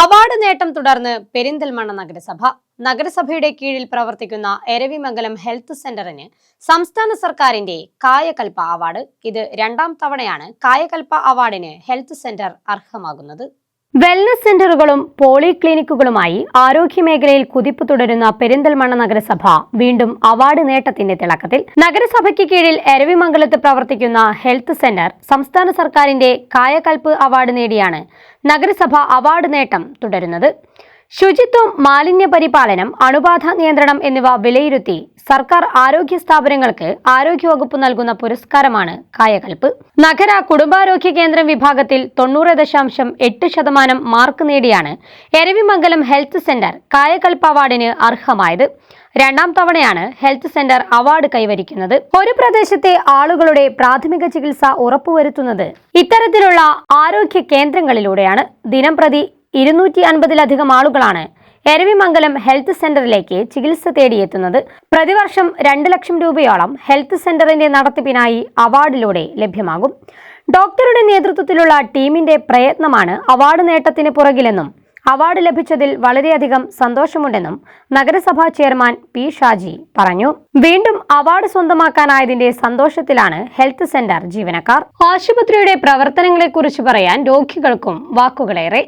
Award നേട്ടം തുടർന്ന് പെരിന്തൽമണ്ണ നഗരസഭ. നഗരസഭയുടെ കീഴിൽ പ്രവർത്തിക്കുന്ന എരവിമംഗലം ഹെൽത്ത് സെന്ററിന് സംസ്ഥാന സർക്കാരിന്റെ കായകൽപ്പ അവാർഡ്. ഇത് രണ്ടാം തവണയാണ് കായകൽപ്പ അവാർഡിന് ഹെൽത്ത് സെന്റർ അർഹമാകുന്നത്. വെൽനസ് സെന്ററുകളും പോളിക്ലിനിക്കുകളുമായി ആരോഗ്യമേഖലയിൽ കുതിപ്പ് തുടരുന്ന പെരിന്തൽമണ്ണ നഗരസഭ വീണ്ടും അവാർഡ് നേട്ടത്തിന്റെ തിളക്കത്തിൽ. നഗരസഭയ്ക്ക് കീഴിൽ എരവിമംഗലത്ത് പ്രവർത്തിക്കുന്ന ഹെൽത്ത് സെന്റർ സംസ്ഥാന സർക്കാരിന്റെ കായകൽപ്പ് അവാർഡ് നേടിയാണ് നഗരസഭ അവാർഡ് നേട്ടം തുടരുന്നത്. ശുചിത്വം മാലിന്യ പരിപാലനം അണുബാധ നിയന്ത്രണം എന്നിവ വിലയിരുത്തി സർക്കാർ ആരോഗ്യ സ്ഥാപനങ്ങൾക്ക് ആരോഗ്യവകുപ്പ് നൽകുന്ന പുരസ്കാരമാണ് കായകൽപ്പ്. നഗര കുടുംബാരോഗ്യ കേന്ദ്രം വിഭാഗത്തിൽ തൊണ്ണൂറ് ദശാംശം എട്ട് ശതമാനം മാർക്ക് നേടിയാണ് എരവിമംഗലം ഹെൽത്ത് സെന്റർ കായകൽപ്പ് അവാർഡിന് അർഹമായത്. രണ്ടാം തവണയാണ് ഹെൽത്ത് സെന്റർ അവാർഡ് കൈവരിക്കുന്നത്. ഒരു പ്രദേശത്തെ ആളുകളുടെ പ്രാഥമിക ചികിത്സ ഉറപ്പുവരുത്തുന്നത് ഇത്തരത്തിലുള്ള ആരോഗ്യ കേന്ദ്രങ്ങളിലൂടെയാണ്. ദിനം പ്രതി ഇരുന്നൂറ്റി അൻപതിലധികം ആളുകളാണ് എരവിമംഗലം ഹെൽത്ത് സെന്ററിലേക്ക് ചികിത്സ തേടിയെത്തുന്നത്. പ്രതിവർഷം രണ്ട് ലക്ഷം രൂപയോളം ഹെൽത്ത് സെന്ററിന്റെ നടത്തിപ്പിനായി അവാർഡിലൂടെ ലഭ്യമാകും. ഡോക്ടറുടെ നേതൃത്വത്തിലുള്ള ടീമിന്റെ പ്രയത്നമാണ് അവാർഡ് നേട്ടത്തിന് പുറകിലെന്നും അവാർഡ് ലഭിച്ചതിൽ വളരെയധികം സന്തോഷമുണ്ടെന്നും നഗരസഭാ ചെയർമാൻ പി ഷാജി പറഞ്ഞു. വീണ്ടും അവാർഡ് സ്വന്തമാക്കാനായതിന്റെ സന്തോഷത്തിലാണ് ഹെൽത്ത് സെന്റർ ജീവനക്കാർ. ആശുപത്രിയുടെ പ്രവർത്തനങ്ങളെക്കുറിച്ച് പറയാൻ രോഗികൾക്കും വാക്കുകളേറെ.